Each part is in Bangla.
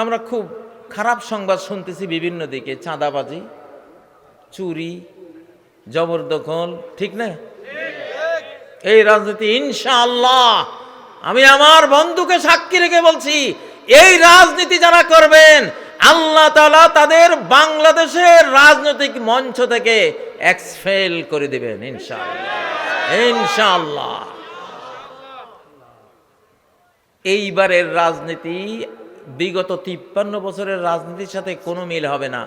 আমরা খুব খারাপ সংবাদ শুনতেছি বিভিন্ন দিকে, চাঁদাবাজি, চুরি, জবরদখল, ঠিক না? এই রাজনীতি, ইনশাআল্লাহ, আমি আমার বন্ধুকে সাক্ষী রেখে বলছি, এই রাজনীতি যারা করবেন, আল্লাহ তাআলা তাদের বাংলাদেশের রাজনৈতিক মঞ্চ থেকে এক্সফেল করে দিবেন, ইনশাআল্লাহ ইনশাআল্লাহ। এইবারের রাজনীতি বিগত তিপ্পান্ন বছরের রাজনীতির সাথে কোনো মিল হবে না।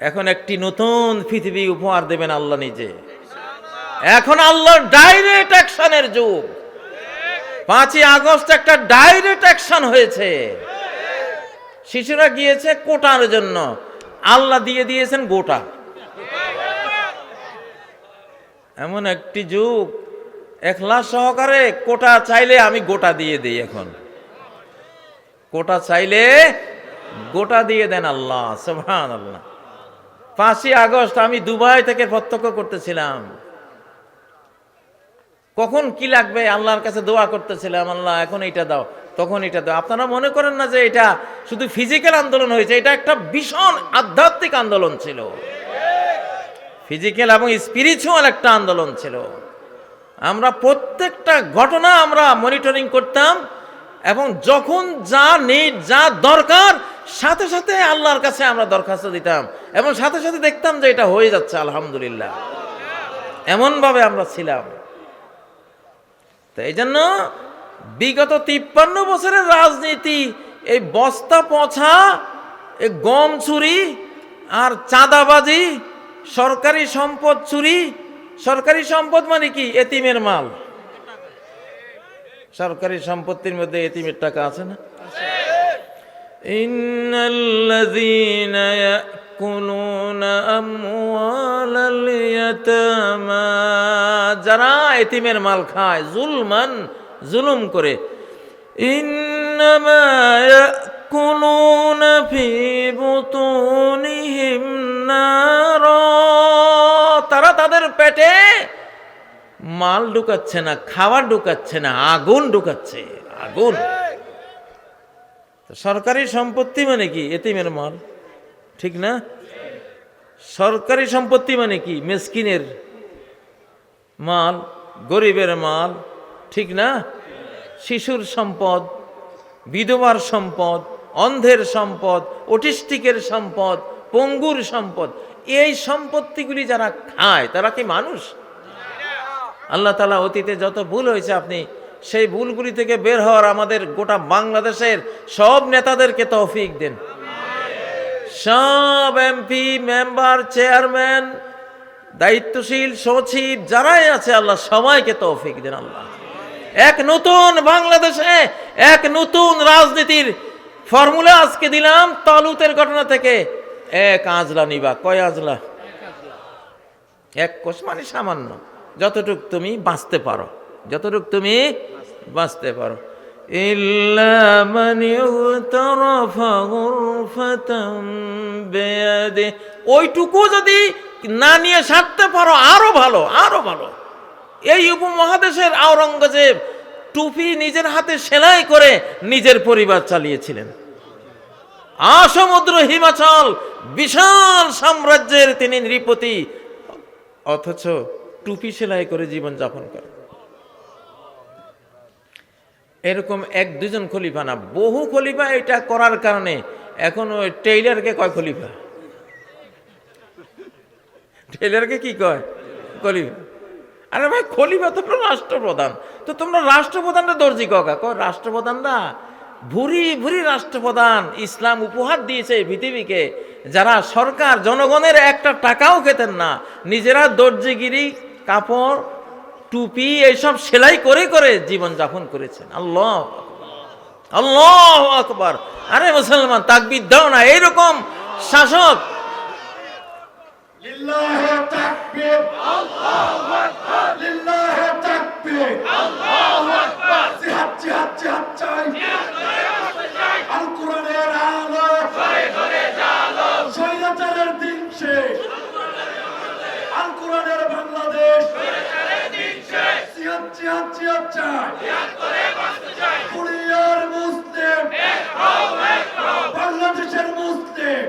এখন একটি নতুন পৃথিবী উপহার দেবেন আল্লাহ নিজে। এখন আল্লাহর ডাইরেক্ট অ্যাকশনের যুগ। পাঁচই আগস্ট একটা ডাইরেক্ট অ্যাকশন হয়েছে। শিশুরা গিয়েছে কোটার জন্য। আল্লাহ দিয়ে দিয়েছেন গোটা। এমন একটি যুগ। এখলাস সহকারে কোটা চাইলে আমি গোটা দিয়ে দিই এখন। কোটা চাইলে গোটা দিয়ে দেন আল্লাহ সুবহান আল্লাহ পাঁচই আগস্ট আমি দুবাই থেকে প্রত্যক্ষ করতেছিলাম। কখন কি লাগবে? আল্লাহর কাছে দোয়া করতেছিলাম, আল্লাহ, এখন এটা দাও, তখন এটা দাও। আপনারা মনে করেন না যে এটা শুধু ফিজিক্যাল আন্দোলন হয়েছে, এটা একটা ভীষণ আধ্যাত্মিক আন্দোলন ছিল। ফিজিক্যাল এবং স্পিরিচুয়াল একটা আন্দোলন ছিল। আমরা প্রত্যেকটা ঘটনা আমরা মনিটরিং করতাম এবং যখন যা নিড যা দরকার, সাথে সাথে আল্লাহর কাছে আমরা দরখাস্ত দিতাম এবং সাথে সাথে দেখতাম যে এটা হয়ে যাচ্ছে, আলহামদুলিল্লাহ। এমনভাবে আমরা ছিলাম। তো এই জন্য বিগত তিপ্পান্ন বছরের রাজনীতি, এই বস্তা পছা, এই গম চুরি আর চাঁদাবাজি, সরকারি সম্পদ চুরি সরকারি সম্পদ মানে কি? এতিমের মাল। সরকারি সম্পত্তির মধ্যে এতিমের টাকা আছে না? ইন্নাল্লাযীনা ইয়াকুলুনা আমওয়ালাল ইয়াতামা। যারা এতিমের মাল খায়, জুলমান, জুলুম করে। ইন্নামা ইয়াকুলুনা ফি বুতুনিহিম নারা। তারা তাদের পেটে মাল ঢুকাচ্ছে না, খাবার ঢুকাচ্ছে না, আগুন ঢুকাচ্ছে, আগুন। সরকারি সম্পত্তি মানে কি? এতিমের মাল, ঠিক না? সরকারি সম্পত্তি মানে কি? মেসকিনের মাল, গরিবের মাল, ঠিক না? শিশুর সম্পদ, বিধবার সম্পদ, অন্ধের সম্পদ অটিস্টিকের সম্পদ, পঙ্গুর সম্পদ, এই সম্পত্তিগুলি যারা খায়, তারা কি মানুষ? আল্লাহ তালা অতীতে যত ভুল হয়েছে আপনি সেই ভুলগুলি থেকে বের হওয়ার আমাদের গোটা বাংলাদেশের সব নেতাদেরকে তৌফিক দেন। সব এমপি মেম্বার চেয়ারম্যান দায়িত্বশীল, সচিব, যারাই আছে আল্লাহ সবাইকে তৌফিক দেন আল্লাহ। এক নতুন বাংলাদেশে এক নতুন রাজনীতির ফর্মুলা আজকে দিলাম, তালুতের ঘটনা থেকে এক আজলা নিবা। কয় আজলা? এক কোষ মানে সামান্য। যতটুক তুমি বাঁচতে পারো, যতটুক তুমি বাঁচতে পারো। ওইটুকু যদি না নিয়ে সারতে পারো, আরও ভালো আরও ভালো। এই উপমহাদেশের আওরঙ্গজেব টুপি নিজের হাতে সেলাই করে নিজের পরিবার চালিয়েছিলেন। আসমুদ্র হিমাচল বিশাল সাম্রাজ্যের তিনি নৃপতি। অথচ টুপি সেলাই করে জীবন যাপন করে। এরকম এক দুজন খলিফা না, বহু খলিফা এটা করার কারণে এখন ওই টেইলারকে কয় খলিফা? টেইলারকে কি কয়? খলিফা। আরে ভাই, খলিফা তোমরা রাষ্ট্রপ্রধান। তো তোমরা রাষ্ট্রপ্রধানটা দর্জি কাকা? কয়, রাষ্ট্রপ্রধানরা? ভুরি ভুরি রাষ্ট্রপ্রধান ইসলাম উপহার দিয়েছে পৃথিবীকে। যারা সরকার, জনগণের একটা টাকাও খেতেন না। নিজেরা দর্জিগিরি কাপড়, টুপি, এইসব সেলাই করে করে জীবন যাপন করেছেন। আল্লাহ আল্লাহ আকবর। আরে মুসলমান, তাকবির দাও না, এইরকম শাসক। আল্লাহ মুসলিম। বাংলাদেশের মুসলিম।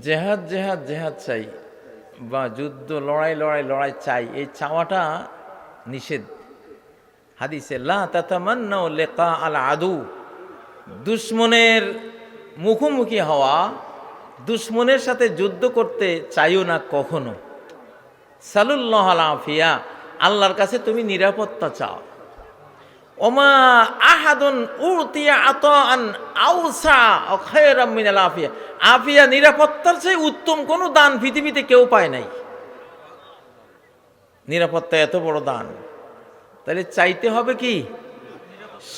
জেহাদ জেহাদ জেহাদ চাই বা যুদ্ধ, লড়াই লড়াই লড়াই চাই। এই চাওয়াটা নিষেধ। হাদিসে, লা তাতামান্নাও লেকা আল আদু। দুশ্মনের মুখোমুখি হওয়া দুশ্মনের সাথে যুদ্ধ করতে চাইও না কখনো। সালুল্লাহ আলাফিয়া আল্লাহর কাছে তুমি নিরাপত্তা চাও। ওমা আহাদুন উতিয়া আতান আউসা খায়রাম মিনাল আফিয়া। আফিয়া নিরাপত্তার চেয়ে উত্তম কোনো দান পৃথিবীতে কেউ পায় নাই। নিরাপত্তা এত বড় দান। তাহলে চাইতে হবে কি?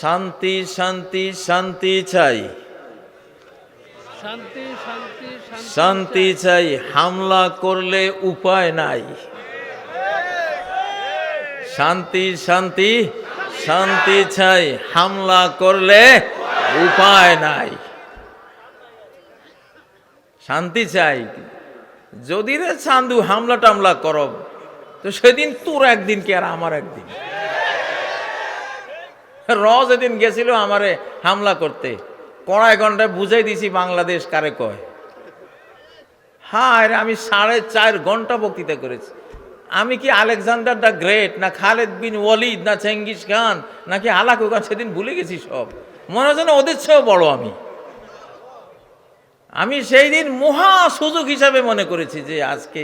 শান্তি শান্তি শান্তি চাই। শান্তি চাই। হামলা করলে উপায় নাই। শান্তি শান্তি শান্তি চাই হামলা করলে উপায় নাই। শান্তি চাই। যদি রে চান্দু হামলা টামলা করব তো সেদিন তোর একদিন কি আর আমার একদিন? র যেদিন গেছিল আমারে হামলা করতে। কড়াই ঘন্টায় বুঝাই দিছি বাংলাদেশ কারে কয়। হ্যাঁ আমি সাড়ে চার ঘণ্টা বক্তৃতা করেছি। আমি কি আলেকজান্ডার দ্য গ্রেট, না খালেদ বিন ওয়ালিদ, না চেঙ্গিস খান, নাকি হালাকু খান? সেদিন ভুলে গেছি সব। মনে হচ্ছে না ওদের চেয়েও বড় আমি। আমি সেই দিন মহা সুযোগ হিসাবে মনে করেছি যে আজকে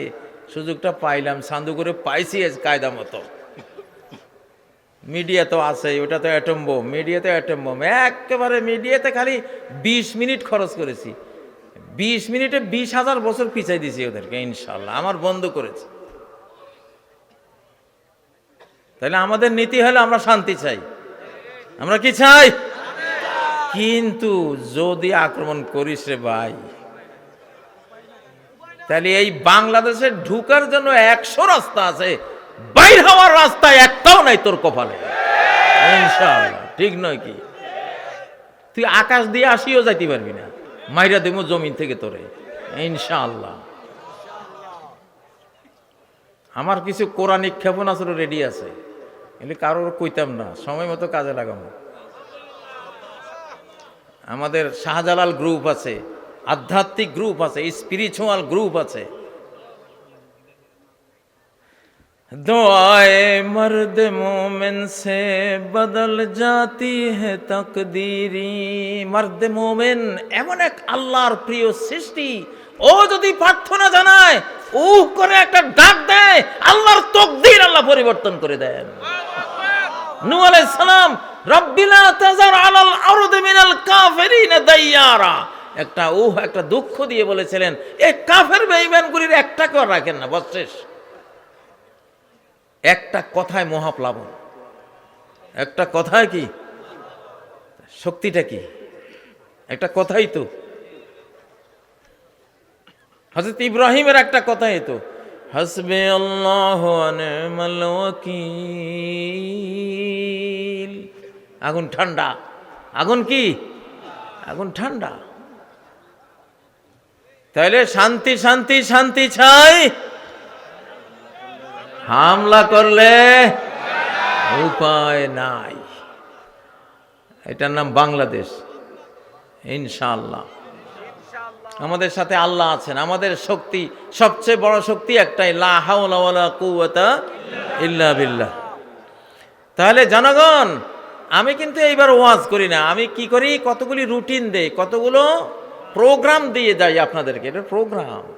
সুযোগটা পাইলাম সান্দু করে পাইছি আজ কায়দা মতো। মিডিয়া তো আছে ওটা তো অ্যাটম বোম মিডিয়া তো অ্যাটম বোম একেবারে মিডিয়াতে খালি বিশ মিনিট খরচ করেছি। বিশ মিনিটে বিশ হাজার বছর পিছাই দিয়েছি ওদেরকে ইনশাল্লাহ আমার বন্ধ করেছে। তাহলে আমাদের নীতি হলে আমরা শান্তি চাই। আমরা কি চাই? কিন্তু যদি আক্রমণ করিস রে ভাই, তাহলে এই বাংলাদেশে ঢুকার জন্য একশো রাস্তা আছে। বাইর হওয়ার রাস্তা একটাও নাই তোর কপালে। ঠিক নয় কি? তুই আকাশ দিয়ে আসিও যাইতে পারবি না, মাইরা দেবো জমিন থেকে তোরে, ইনশাআল্লাহ। আমার কিছু কোরআনিক ক্ষেপণাস্ত্র রেডি আছে। এগুলি কারোর কইতাম না, সময় মতো কাজে লাগাবো আমাদের শাহজালাল গ্রুপ আছে, আধ্যাত্মিক গ্রুপ আছে স্পিরিচুয়াল গ্রুপ আছে। दुआए मर्द मोमिन से बदल जाती है তকদিরি মর্দ মোমেন এমন এক আল্লাহর প্রিয় সৃষ্টি ও যদি প্রার্থনা জানায় ও করে একটা ডাক দেয় আল্লাহর তকদির আল্লাহ পরিবর্তন করে দেন নূহ আলাইহিস সালাম রব্বিলা তাজার আলাল আরদি মিনাল কাফিরিনা দাইয়ারা একটা ও একটা দুঃখ দিয়ে বলেছিলেন এই কাফের বেঈমানগুলির একটা কর রাখেন না বস শেষ একটা কথায় মহাপ্লাবন। একটা কথায় কি? শক্তিটা কি? একটা কথাই তো। হজরত ইব্রাহিমের একটা কথাই তো। হসবে আগুন ঠান্ডা। আগুন কি? আগুন ঠান্ডা। তাহলে শান্তি শান্তি শান্তি চাই হামলা করলে উপায় নাই। এটার নাম বাংলাদেশ। ইনশাআল্লাহ। আমাদের সাথে আল্লাহ আছেন। আমাদের শক্তি, সবচেয়ে বড় শক্তি একটাই ইল্লা বিল্লাহ। তাহলে জনগণ, আমি কিন্তু এইবার ওয়াজ করি না। আমি কি করি? কতগুলি রুটিন দেই, কতগুলো প্রোগ্রাম দিয়ে যাই আপনাদেরকে। এটা প্রোগ্রাম।